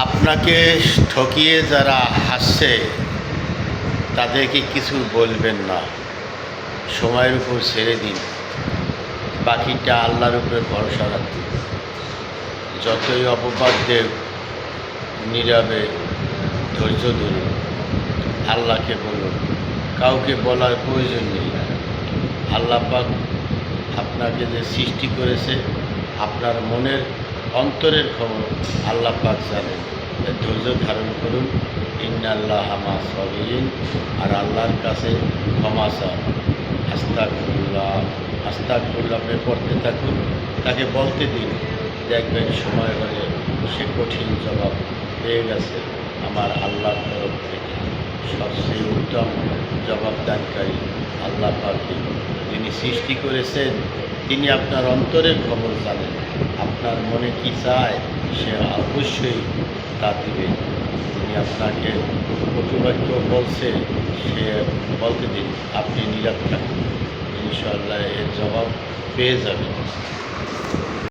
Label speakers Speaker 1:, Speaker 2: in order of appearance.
Speaker 1: আপনাকে ঠকিয়ে যারা হাসছে, তাদেরকে কিছু বলবেন না। সময়ের উপর ছেড়ে দিন। বাকিটা আল্লাহর উপরে ভরসা রাখুন। যতই অপবাদ দেব নীরবে ধৈর্য ধরুন। আল্লাহকে বলুন। কাউকে বলার প্রয়োজন নেই। আল্লাহ পাক আপনাকে যে সৃষ্টি করেছে, আপনার মনের অন্তরের খবর আল্লাহ পাক জানেন। ধৈর্য ধারণ করুন। ইন্নাল্লাহ হামা সবিন আর আল্লাহর কাছে ক্ষমা চান। আস্তাকুল্লাহ আস্তাকুল্লাহ আপনি পড়তে থাকুন। তাকে বলতে দিন। দেখবেন সময় হলে সে কঠিন জবাব পেয়ে গেছে আমার আল্লাহর তরফ থেকে। সবচেয়ে উত্তম জবাবদানকারী আল্লাহ পাকে যিনি সৃষ্টি করেছেন তিনি আপনার অন্তরের খবর জানেন। আপনার মনে কি চায়, সে অবশ্যই তা দিবে। তিনি আপনাকে কটুবাক্য বলছে, সে বলতে দিন, আপনি নিরাপ থাকুন। ইনশাল্লাহ এর জবাব পেয়ে যাবেন।